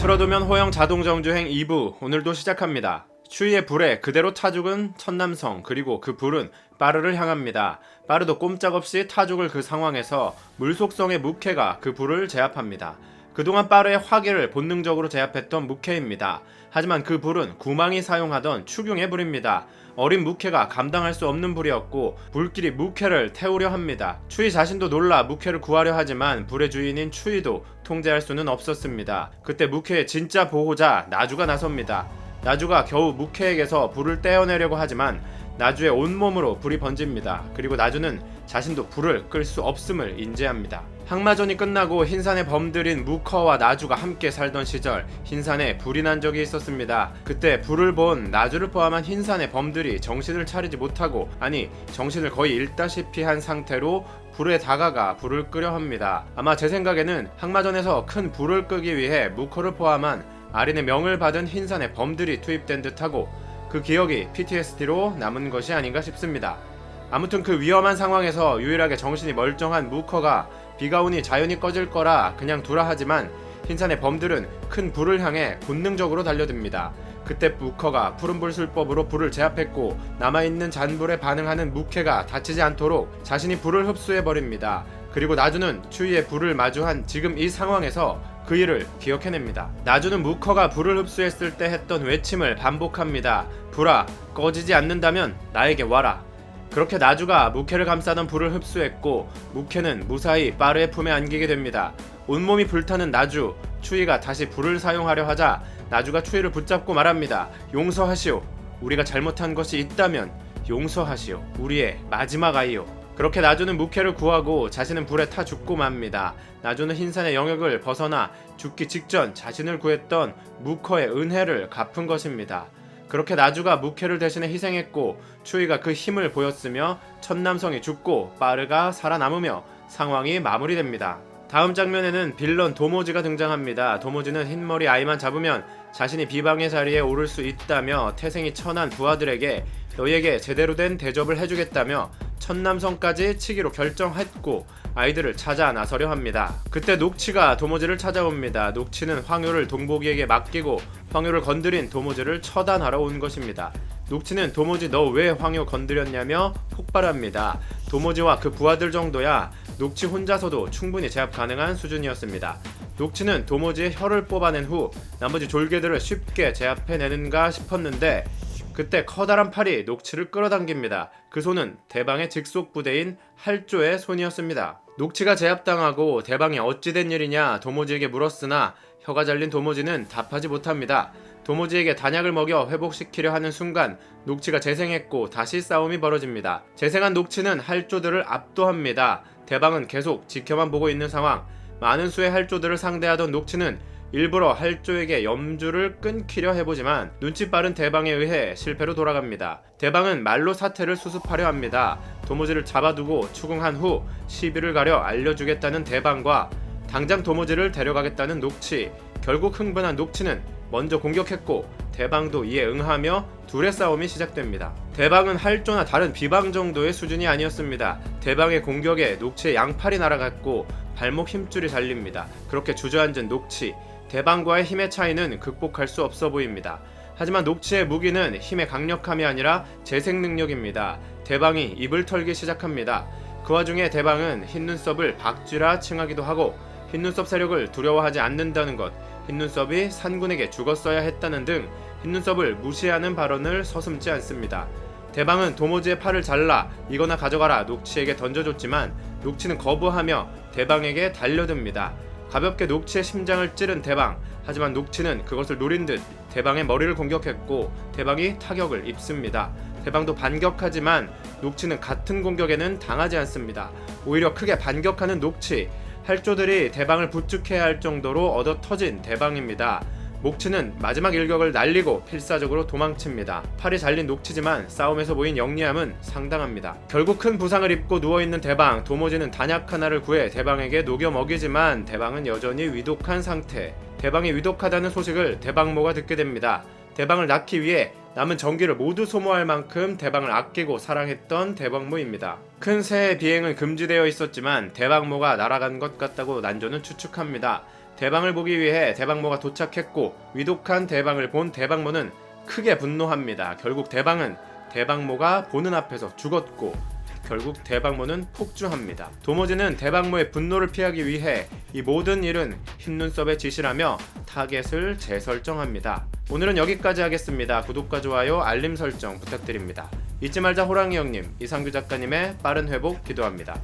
틀어두면 호영 자동 정주행 2부 오늘도 시작합니다. 추위의 불에 그대로 타 죽은 천남성 그리고 그 불은 빠르를 향합니다. 빠르도 꼼짝없이 타 죽을 그 상황에서 물속성의 무케가 그 불을 제압합니다. 그동안 빠르의 화기를 본능적으로 제압했던 무케입니다. 하지만 그 불은 구망이 사용하던 추경의 불입니다. 어린 무케가 감당할 수 없는 불이었고 불길이 무케를 태우려 합니다. 추이 자신도 놀라 무케를 구하려 하지만 불의 주인인 추이도 통제할 수는 없었습니다. 그때 무케의 진짜 보호자 나주가 나섭니다. 나주가 겨우 무케에게서 불을 떼어내려고 하지만 나주의 온몸으로 불이 번집니다. 그리고 나주는 자신도 불을 끌 수 없음을 인지합니다. 항마전이 끝나고 흰산의 범들인 무커와 나주가 함께 살던 시절 흰산에 불이 난 적이 있었습니다. 그때 불을 본 나주를 포함한 흰산의 범들이 정신을 차리지 못하고 아니 정신을 거의 잃다시피 한 상태로 불에 다가가 불을 끄려 합니다. 아마 제 생각에는 항마전에서 큰 불을 끄기 위해 무커를 포함한 아린의 명을 받은 흰산의 범들이 투입된 듯하고 그 기억이 PTSD로 남은 것이 아닌가 싶습니다. 아무튼 그 위험한 상황에서 유일하게 정신이 멀쩡한 무커가 비가 오니 자연히 꺼질 거라 그냥 두라 하지만 흰산의 범들은 큰 불을 향해 본능적으로 달려듭니다. 그때 무커가 푸른불 술법으로 불을 제압했고 남아있는 잔불에 반응하는 무케가 다치지 않도록 자신이 불을 흡수해 버립니다. 그리고 나주는 추위에 불을 마주한 지금 이 상황에서 그 일을 기억해냅니다. 나주는 무커가 불을 흡수했을 때 했던 외침을 반복합니다. 불아, 꺼지지 않는다면 나에게 와라. 그렇게 나주가 무케를 감싸던 불을 흡수했고 무케는 무사히 빠르의 품에 안기게 됩니다. 온몸이 불타는 나주, 추위가 다시 불을 사용하려 하자 나주가 추위를 붙잡고 말합니다. 용서하시오. 우리가 잘못한 것이 있다면 용서하시오. 우리의 마지막 아이요. 그렇게 나주는 무케를 구하고 자신은 불에 타 죽고 맙니다. 나주는 흰산의 영역을 벗어나 죽기 직전 자신을 구했던 무커의 은혜를 갚은 것입니다. 그렇게 나주가 무케를 대신해 희생했고 추이가 그 힘을 보였으며 천남성이 죽고 빠르가 살아남으며 상황이 마무리됩니다. 다음 장면에는 빌런 도모지가 등장합니다. 도모지는 흰머리 아이만 잡으면 자신이 비방의 자리에 오를 수 있다며 태생이 천한 부하들에게 너희에게 제대로 된 대접을 해주겠다며 천남성까지 치기로 결정했고 아이들을 찾아 나서려 합니다. 그때 녹치가 도모지를 찾아옵니다. 녹치는 황효를 동복이에게 맡기고 황효를 건드린 도모지를 처단하러 온 것입니다. 녹치는 도모지 너 왜 황효 건드렸냐며 폭발합니다. 도모지와 그 부하들 정도야 녹치 혼자서도 충분히 제압 가능한 수준이었습니다. 녹치는 도모지의 혀를 뽑아낸 후 나머지 졸개들을 쉽게 제압해내는가 싶었는데 그때 커다란 팔이 녹치를 끌어당깁니다. 그 손은 대방의 직속 부대인 할조의 손이었습니다. 녹치가 제압당하고 대방이 어찌된 일이냐 도모지에게 물었으나 혀가 잘린 도모지는 답하지 못합니다. 도모지에게 단약을 먹여 회복시키려 하는 순간 녹치가 재생했고 다시 싸움이 벌어집니다. 재생한 녹치는 할조들을 압도합니다. 대방은 계속 지켜만 보고 있는 상황. 많은 수의 할조들을 상대하던 녹치는 일부러 할조에게 염주를 끊기려 해보지만 눈치 빠른 대방에 의해 실패로 돌아갑니다. 대방은 말로 사태를 수습하려 합니다. 도모지를 잡아두고 추궁한 후 시비를 가려 알려주겠다는 대방과 당장 도모지를 데려가겠다는 녹치. 결국 흥분한 녹치는 먼저 공격했고 대방도 이에 응하며 둘의 싸움이 시작됩니다. 대방은 할조나 다른 비방 정도의 수준이 아니었습니다. 대방의 공격에 녹치의 양팔이 날아갔고 발목 힘줄이 잘립니다. 그렇게 주저앉은 녹치. 대방과의 힘의 차이는 극복할 수 없어 보입니다. 하지만 녹치의 무기는 힘의 강력함이 아니라 재생 능력입니다. 대방이 입을 털기 시작합니다. 그 와중에 대방은 흰 눈썹을 박쥐라 칭하기도 하고 흰 눈썹 세력을 두려워하지 않는다는 것, 흰 눈썹이 산군에게 죽었어야 했다는 등 흰 눈썹을 무시하는 발언을 서슴지 않습니다. 대방은 도모지의 팔을 잘라 이거나 가져가라 녹치에게 던져줬지만 녹치는 거부하며 대방에게 달려듭니다. 가볍게 녹치의 심장을 찌른 대방. 하지만 녹치는 그것을 노린 듯 대방의 머리를 공격했고 대방이 타격을 입습니다. 대방도 반격하지만 녹치는 같은 공격에는 당하지 않습니다. 오히려 크게 반격하는 녹치. 할조들이 대방을 부축해야 할 정도로 얻어 터진 대방입니다. 목치는 마지막 일격을 날리고 필사적으로 도망칩니다. 팔이 잘린 녹치지만 싸움에서 보인 영리함은 상당합니다. 결국 큰 부상을 입고 누워있는 대방, 도모지는 단약 하나를 구해 대방에게 녹여 먹이지만 대방은 여전히 위독한 상태. 대방이 위독하다는 소식을 대방모가 듣게 됩니다. 대방을 낳기 위해 남은 전기를 모두 소모할 만큼 대방을 아끼고 사랑했던 대방모입니다. 큰 새의 비행은 금지되어 있었지만 대방모가 날아간 것 같다고 난조는 추측합니다. 대방을 보기 위해 대방모가 도착했고 위독한 대방을 본 대방모는 크게 분노합니다. 결국 대방은 대방모가 보는 앞에서 죽었고 결국 대방모는 폭주합니다. 도모지는 대방모의 분노를 피하기 위해 이 모든 일은 흰눈썹의 지시라며 타겟을 재설정합니다. 오늘은 여기까지 하겠습니다. 구독과 좋아요, 알림 설정 부탁드립니다. 잊지 말자 호랑이 형님, 이상규 작가님의 빠른 회복 기도합니다.